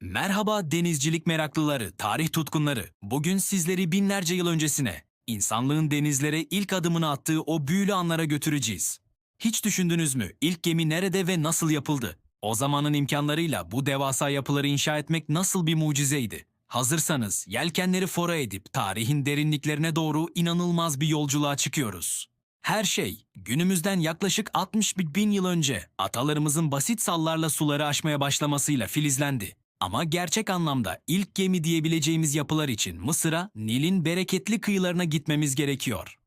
Merhaba denizcilik meraklıları, tarih tutkunları. Bugün sizleri binlerce yıl öncesine, insanlığın denizlere ilk adımını attığı o büyülü anlara götüreceğiz. Hiç düşündünüz mü ilk gemi nerede ve nasıl yapıldı? O zamanın imkanlarıyla bu devasa yapıları inşa etmek nasıl bir mucizeydi? Hazırsanız yelkenleri fora edip tarihin derinliklerine doğru inanılmaz bir yolculuğa çıkıyoruz. Her şey günümüzden yaklaşık 60 bin yıl önce atalarımızın basit sallarla suları aşmaya başlamasıyla filizlendi. Ama gerçek anlamda ilk gemi diyebileceğimiz yapılar için Mısır'a Nil'in bereketli kıyılarına gitmemiz gerekiyor.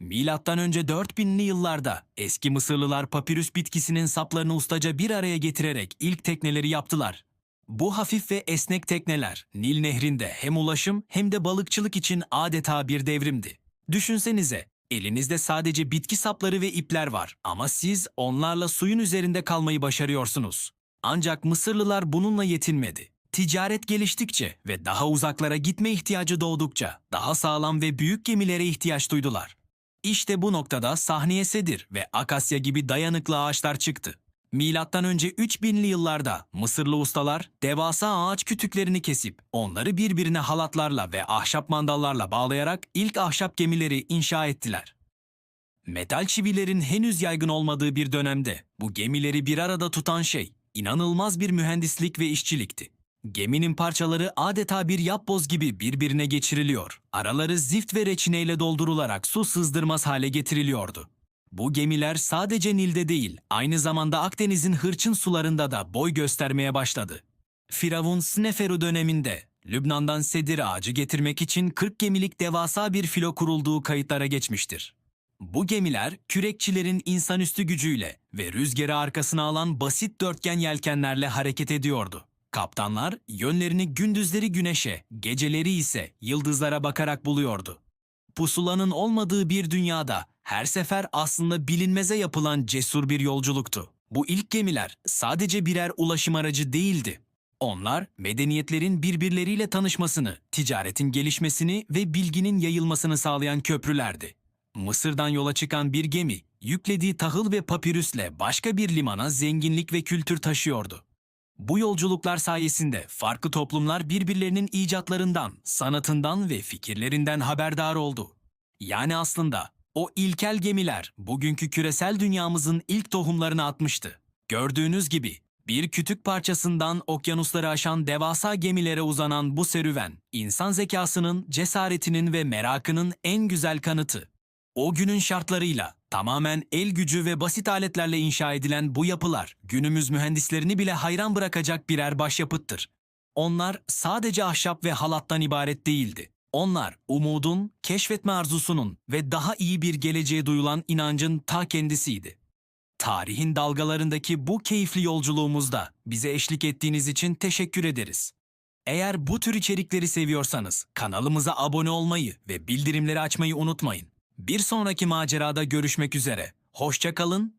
Milattan önce 4000'li yıllarda eski Mısırlılar papirüs bitkisinin saplarını ustaca bir araya getirerek ilk tekneleri yaptılar. Bu hafif ve esnek tekneler Nil Nehri'nde hem ulaşım hem de balıkçılık için adeta bir devrimdi. Düşünsenize, elinizde sadece bitki sapları ve ipler var ama siz onlarla suyun üzerinde kalmayı başarıyorsunuz. Ancak Mısırlılar bununla yetinmedi. Ticaret geliştikçe ve daha uzaklara gitme ihtiyacı doğdukça daha sağlam ve büyük gemilere ihtiyaç duydular. İşte bu noktada sahneye sedir ve akasya gibi dayanıklı ağaçlar çıktı. Milattan önce 3000'li yıllarda Mısırlı ustalar devasa ağaç kütüklerini kesip onları birbirine halatlarla ve ahşap mandallarla bağlayarak ilk ahşap gemileri inşa ettiler. Metal çivilerin henüz yaygın olmadığı bir dönemde bu gemileri bir arada tutan şey inanılmaz bir mühendislik ve işçilikti. Geminin parçaları adeta bir yapboz gibi birbirine geçiriliyor. Araları zift ve reçineyle doldurularak su sızdırmaz hale getiriliyordu. Bu gemiler sadece Nil'de değil, aynı zamanda Akdeniz'in hırçın sularında da boy göstermeye başladı. Firavun Sneferu döneminde Lübnan'dan sedir ağacı getirmek için 40 gemilik devasa bir filo kurulduğu kayıtlara geçmiştir. Bu gemiler kürekçilerin insanüstü gücüyle ve rüzgarı arkasına alan basit dörtgen yelkenlerle hareket ediyordu. Kaptanlar yönlerini gündüzleri güneşe, geceleri ise yıldızlara bakarak buluyordu. Pusulanın olmadığı bir dünyada her sefer aslında bilinmeze yapılan cesur bir yolculuktu. Bu ilk gemiler sadece birer ulaşım aracı değildi. Onlar medeniyetlerin birbirleriyle tanışmasını, ticaretin gelişmesini ve bilginin yayılmasını sağlayan köprülerdi. Mısır'dan yola çıkan bir gemi, yüklediği tahıl ve papirüsle başka bir limana zenginlik ve kültür taşıyordu. Bu yolculuklar sayesinde farklı toplumlar birbirlerinin icatlarından, sanatından ve fikirlerinden haberdar oldu. Yani aslında o ilkel gemiler bugünkü küresel dünyamızın ilk tohumlarını atmıştı. Gördüğünüz gibi bir kütük parçasından okyanusları aşan devasa gemilere uzanan bu serüven, insan zekasının, cesaretinin ve merakının en güzel kanıtı. O günün şartlarıyla tamamen el gücü ve basit aletlerle inşa edilen bu yapılar günümüz mühendislerini bile hayran bırakacak birer başyapıttır. Onlar sadece ahşap ve halattan ibaret değildi. Onlar umudun, keşfetme arzusunun ve daha iyi bir geleceğe duyulan inancın ta kendisiydi. Tarihin dalgalarındaki bu keyifli yolculuğumuzda bize eşlik ettiğiniz için teşekkür ederiz. Eğer bu tür içerikleri seviyorsanız kanalımıza abone olmayı ve bildirimleri açmayı unutmayın. Bir sonraki macerada görüşmek üzere. Hoşça kalın